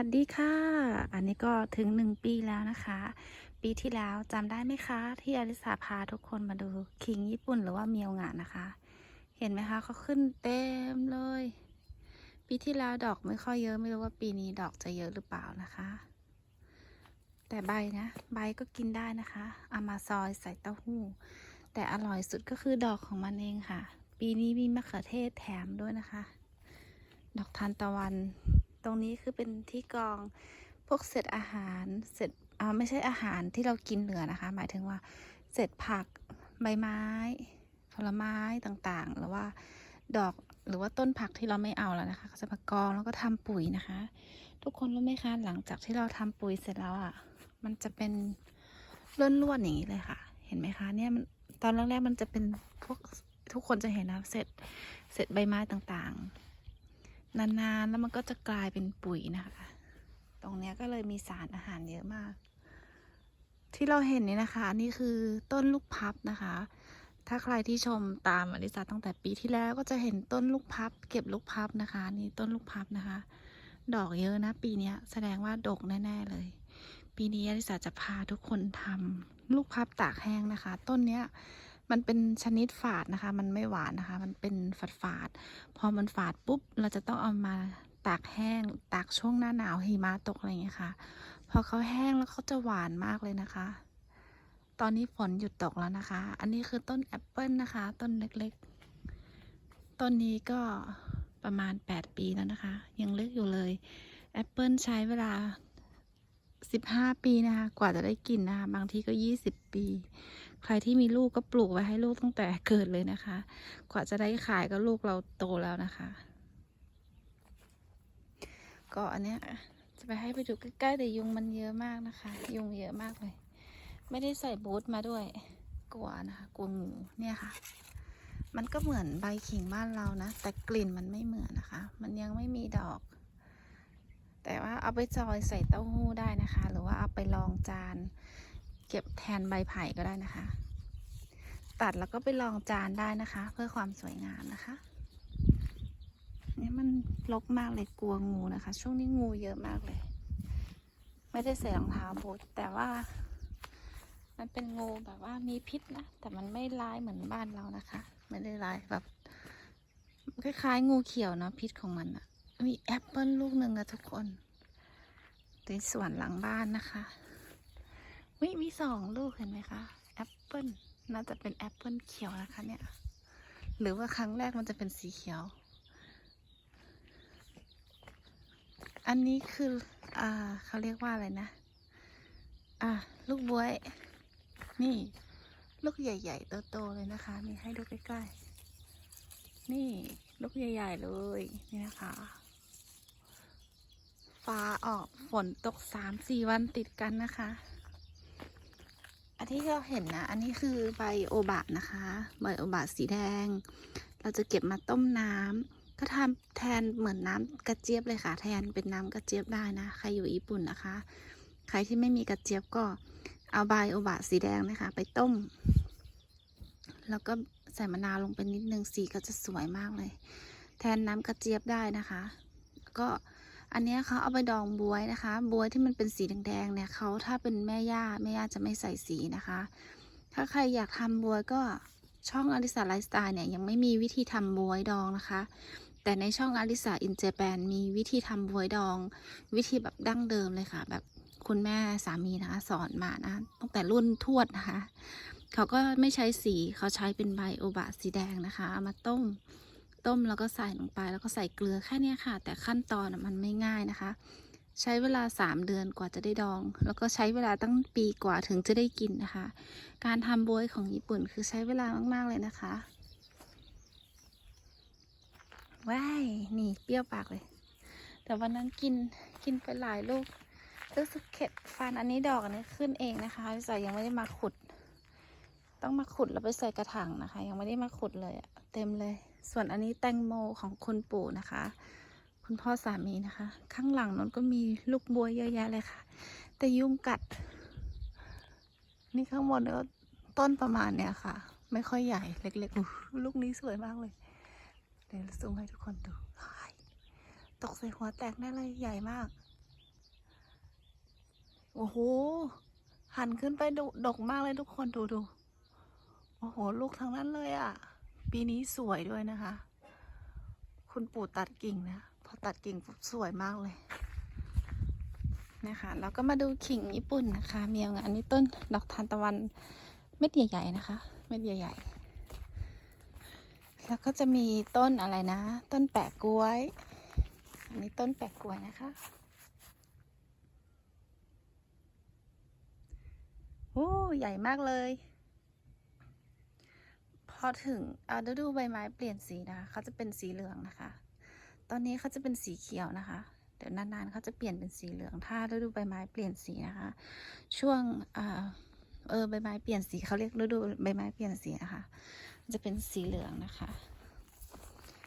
วัสดีค่ะ อันนี้ก็ถึงหนึ่งปีแล้วนะคะ ปีที่แล้วจำได้ไหมคะ ที่อลิสาพาทุกคนมาดูคิงญี่ปุ่นหรือว่าเมียวงะนะคะ เห็นไหมคะเขาขึ้นเต็มเลย ปีที่แล้วดอกไม่ค่อยเยอะไม่รู้ว่าปีนี้ดอกจะเยอะหรือเปล่านะคะ แต่ใบนะ ใบก็กินได้นะคะเอามาซอยใส่เต้าหู้ แต่อร่อยสุดก็คือดอกของมันเองค่ะ ปีนี้มีมะเขือเทศแถมด้วยนะคะ ดอกทานตะวัน รงนี้คือเป็นที่กองพวกเศษอาหารเศษอ่าไม่ใช่อาหารที่เรากินเหลือนะคะ หมายถึงว่าเศษผักใบไม้ผลไม้ต่างๆ หรือว่าดอกหรือว่าต้นผักที่เราไม่เอาแล้วนะคะ ก็จะมากองแล้วก็ทำปุ๋ยนะคะ ทุกคนรู้ไหมคะหลังจากที่เราทำปุ๋ยเสร็จแล้วอะ มันจะเป็นล้วนๆอย่างนี้เลยค่ะ เห็นไหมคะเนี่ยมันตอนแรกๆมันจะเป็นพวกทุกคนจะเห็นนะเศษเศษใบไม้ต่างๆ นานๆ แล้วมันก็จะกลายเป็นปุ๋ยนะคะ ตรงเนี้ยก็เลยมีสารอาหารเยอะมาก ที่เราเห็นนี่นะคะนนี้คือต้นลูกพับนะคะ ถ้าใครที่ชมตามอลิซาตั้งแต่ปีที่แล้วก็จะเห็นต้นลูกพับ เก็บลูกพับนะคะ นี่ต้นลูกพับนะคะ ดอกเยอะนะ ปีนี้แสดงว่าดกแน่ๆเลย ปีนี้อลิซาจะพาทุกคนทำลูกพับตากแห้งนะคะ ต้นเนี้ย มันเป็นชนิดฝาดนะคะ มันไม่หวานนะคะ มันเป็นฝาดฝาด พอมันฝาดปุ๊บ เราจะต้องเอามาตากแห้ง ตากช่วงหน้าหนาวหิมะตกอะไรอย่างเงี้ยค่ะ พอเขาแห้งแล้วเขาจะหวานมากเลยนะคะ ตอนนี้ฝนหยุดตกแล้วนะคะ อันนี้คือต้นแอปเปิลนะคะ ต้นเล็กๆ ต้นนี้ก็ประมาณ 8 ปีแล้วนะคะ ยังเล็กอยู่เลย แอปเปิลใช้เวลา 15ปีนะคะ กว่าจะได้กินนะคะ บางทีก็20ปี ใครที่มีลูกก็ปลูกไว้ให้ลูกตั้งแต่เกิดเลยนะคะ กว่าจะได้ขายก็ลูกเราโตแล้วนะคะ ก็อันเนี้ยจะไปให้ไปดูใกล้ๆแต่ยุงมันเยอะมากนะคะ ยุงเยอะมากเลย ไม่ได้ใส่บูทมาด้วย กลัวนะคะ กลัวงูเนี่ยค่ะ มันก็เหมือนใบขิงบ้านเรานะ แต่กลิ่นมันไม่เหมือนนะคะ มันยังไม่มีดอก แต่ว่าเอาไปจอยใส่เต้าหู้ได้นะคะ หรือว่าเอาไปรองจาน เก็บแทนใบไผ่ก็ได้นะคะ ตัดแล้วก็ไปรองจานได้นะคะ เพื่อความสวยงามนะคะนี่มันรกมากเลยกลัวงูนะคะ ช่วงนี้งูเยอะมากเลย ไม่ได้ใส่รองเท้าบูทแต่ว่า มันเป็นงูแบบว่ามีพิษนะ แต่มันไม่ร้ายเหมือนบ้านเรานะคะ ไม่ได้ร้ายแบบคล้ายๆงูเขียวเนาะพิษของมันอะ มีแอปเปิลลูกหนึ่งอะทุกคนในสวนหลังบ้านนะคะวิมีสองลูกเห็นไหมคะแอปเปิลน่าจะเป็นแอปเปิลเขียวนะคะเนี่ย หรือว่าครั้งแรกมันจะเป็นสีเขียว อันนี้คือ อ่าเขาเรียกว่าอะไรนะ อ่าลูกบวย นี่ ลูกใหญ่ๆโตๆเลยนะคะนี่ให้ดูใกล้ๆ นี่ ลูกใหญ่ ๆ เลย นี่นะคะ ฟ้าออกฝนตกสามสี่วันติดกันนะคะ อันที่เราเห็นนะ อันนี้คือใบโอบะนะคะ ใบโอบะสีแดง เราจะเก็บมาต้มน้ำก็ทำแทนเหมือนน้ำกระเจี๊ยบเลยค่ะ แทนเป็นน้ำกระเจี๊ยบได้นะ ใครอยู่ญี่ปุ่นนะคะ ใครที่ไม่มีกระเจี๊ยบก็เอาใบโอบะสีแดงนะคะ ไปต้ม แล้วก็ใส่มะนาวลงไปนิดนึงสีก็จะสวยมากเลย แทนน้ำกระเจี๊ยบได้นะคะ ก็ อันนี้เขาเอาไปดองบวยนะคะ บวยที่มันเป็นสีแดงๆเนี่ยเขาถ้าเป็นแม่ย่าแม่ย่าจะไม่ใส่สีนะคะ ถ้าใครอยากทำบวยก็ช่องอลิสาไลฟ์สไตล์เนี่ยยังไม่มีวิธีทำบวยดองนะคะ แต่ในช่องอลิสาอินเจแปนมีวิธีทำบวยดอง วิธีแบบดั้งเดิมเลยค่ะ แบบคุณแม่สามีนะคะสอนมานะตั้งแต่รุ่นทวดนะคะ เขาก็ไม่ใช้สีเขาใช้เป็นใบโอบะสีแดงนะคะเอามาต้ม ต้มแล้วก็ใส่ลงไปแล้วก็ใส่เกลือแค่เนี้ยค่ะ แต่ขั้นตอนอะมันไม่ง่ายนะคะ ใช้เวลาสามเดือนกว่าจะได้ดอง แล้วก็ใช้เวลาตั้งปีกว่าถึงจะได้กินนะคะ การทำบวยของญี่ปุ่นคือใช้เวลามาก ๆ เลยนะคะว้ายนี่เปรี้ยวปากเลย แต่วันนั้นกินกินไปหลายลูกรู้สึกเข็ดฟันอันนี้ดอกอันนี้ขึ้นเองนะคะพี่สายยังไม่ได้มาขุด ต้องมาขุดแล้วไปใส่กระถางนะคะ ยังไม่ได้มาขุดเลยอะ เต็มเลย ส่วนอันนี้แตงโมของคุณปู่นะคะ คุณพ่อสามีนะคะ ข้างหลังนั้นก็มีลูกบัวเยอะแยะเลยค่ะ แต่ยุงกัด นี่ข้างบนก็ต้นประมาณเนี้ยค่ะ ไม่ค่อยใหญ่เล็กๆลูกนี้สวยมากเลย เดี๋ยวซูมให้ทุกคนดู ตกใส่หัวแตกแน่เลยใหญ่มาก โอ้โห หันขึ้นไปดกดกมากเลยทุกคนดูดูโอ้โห ลูกทั้งนั้นเลยอะ่ะ ปีนี้สวยด้วยนะคะ คุณปู่ตัดกิ่งนะ พอตัดกิ่งปุ๊บสวยมากเลย นะคะ แล้วก็มาดูขิงญี่ปุ่นนะคะมีอันนี้ต้นดอกทานตะวันเม็ดใหญ่ๆนะคะ เม็ดใหญ่ ๆ แล้วก็จะมีต้นอะไรนะ ต้นแปะกล้วย อันนี้ต้นแปะกล้วยนะคะโอ้ใหญ่มากเลย พอถึงเอาฤดูใบไม้เปลี่ยนสีนะคะเขาจะเป็นสีเหลืองนะคะ ตอนนี้เขาจะเป็นสีเขียวนะคะ เดี๋ยวนานๆเขาจะเปลี่ยนเป็นสีเหลือง ถ้าฤดูใบไม้เปลี่ยนสีนะคะ ช่วงเออใบไม้เปลี่ยนสีเขาเรียกฤดูใบไม้เปลี่ยนสีนะคะจะเป็นสีเหลืองนะคะ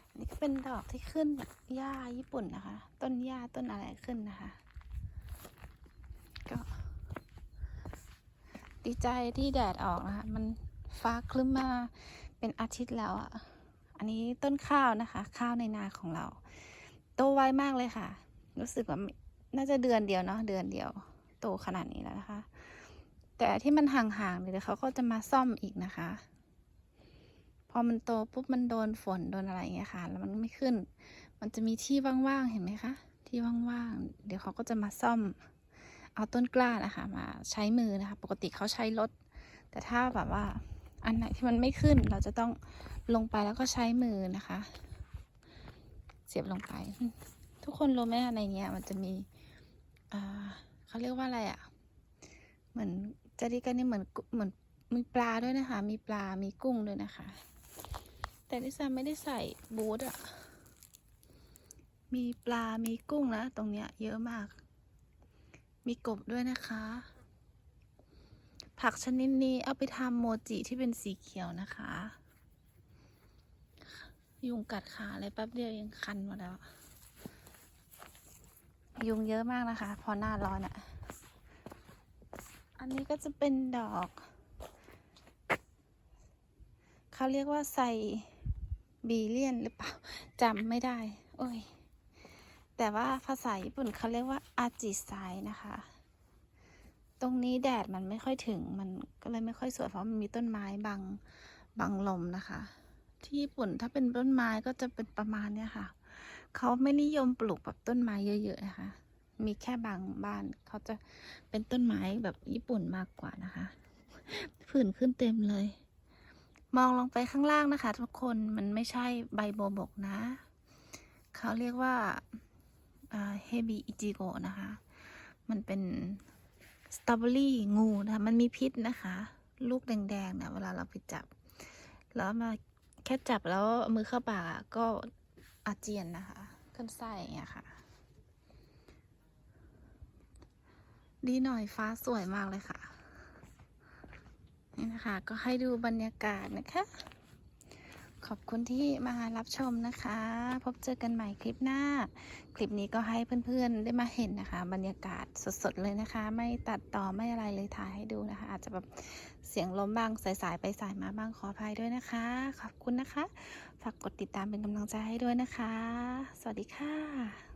อันนี่ก็เป็นดอกที่ขึ้นหญ้าญี่ปุ่นนะคะ ต้นหญ้าต้นอะไรขึ้นนะคะ ก็ ดีใจที่แดดออกนะคะ มัน ฟ้าคลึ้มมาเป็นอาทิตย์แล้วอะ่ะ อันนี้ต้นข้าวนะคะ ข้าวในนาของเรา โตไวมากเลยค่ะ รู้สึกว่าน่าจะเดือนเดียวเนาะเดือนเดียว โตขนาดนี้แล้วนะคะ แต่ที่มันห่างๆเนี่ยเดี๋ยวเขาก็จะมาซ่อมอีกนะคะ พอมันโตปุ๊บมันโดนฝนโดนอะไรอย่างเงี้ยค่ะ แล้วมันไม่ขึ้น มันจะมีที่ว่างๆเห็นไหมคะ ที่ว่างๆเดี๋ยวเขาก็จะมาซ่อม เอาต้นกล้านะคะ มาใช้มือนะคะ ปกติเขาใช้รถแต่ถ้าแบบว่า อันไหนที่มันไม่ขึ้นเราจะต้องลงไปแล้วก็ใช้มือนะคะ เสียบลงไป ทุกคนรู้ไหมในเนี้ยมันจะมีเขาเรียกว่าอะไรอะ่ะ เหมือนจาริกันนี่เหมือนเหมือนมีปลาด้วยนะคะ มีปลา มีกุ้งด้วยนะคะ แต่นิสาไม่ได้ใส่บูทอะมีปลา มีกุ้งนะ ตรงเนี้ยเยอะมาก มีกบด้วยนะคะ ผักชนิดนี้เอาไปทำโมจิที่เป็นสีเขียวนะคะ ยุงกัดขาเลยแป๊บเดียวยังคันหมดแล้ว ยุงเยอะมากนะคะ พอหน้าร้อนอะ่ะ อันนี้ก็จะเป็นดอก เขาเรียกว่าไซบีเลียนหรือเปล่าจำไม่ได้ โอ้ย แต่ว่าภาษาญี่ปุ่นเขาเรียกว่าอาจิไซนะคะ ตรงนี้แดดมันไม่ค่อยถึง มันก็เลยไม่ค่อยสวยเพราะมันมีต้นไม้บังบังลมนะคะ ที่ญี่ปุ่นถ้าเป็นต้นไม้ก็จะเป็นประมาณเนี้ยค่ะ เขาไม่นิยมปลูกแบบต้นไม้เยอะๆนะคะ มีแค่บางบ้านเขาจะเป็นต้นไม้แบบญี่ปุ่นมากกว่านะคะผื่นขึ้นเต็มเลย มองลงไปข้างล่างนะคะ ทุกคนมันไม่ใช่ใบโบบกนะ เขาเรียกว่าเฮบิอิจิโกะนะคะ มันเป็น สตรอเบอรี่งูนะคะมันมีพิษนะคะ ลูกแดงๆนะเวลาเราไปจับ แล้วมาแค่จับแล้วมือเข้าปากก็อาเจียนนะคะขึ้นไส้อย่างเงี้ยค่ะ ดีหน่อยฟ้าสวยมากเลยค่ะ นี่นะคะ ก็ให้ดูบรรยากาศนะคะ อบคุณที่มารับชมนะคะ พบเจอกันใหม่คลิปหน้า คลิปนี้ก็ให้เพื่อนๆได้มาเห็นนะคะ บรรยากาศสดๆเลยนะคะ ไม่ตัดต่อไม่อะไรเลยถ่ายให้ดูนะคะ อาจจะแบบเสียงล้มบ้างสายๆไปสายมาบ้างขออภัยด้วยนะคะ ขอบคุณนะคะ ฝากกดติดตามเป็นกำลังใจให้ด้วยนะคะ สวัสดีค่ะ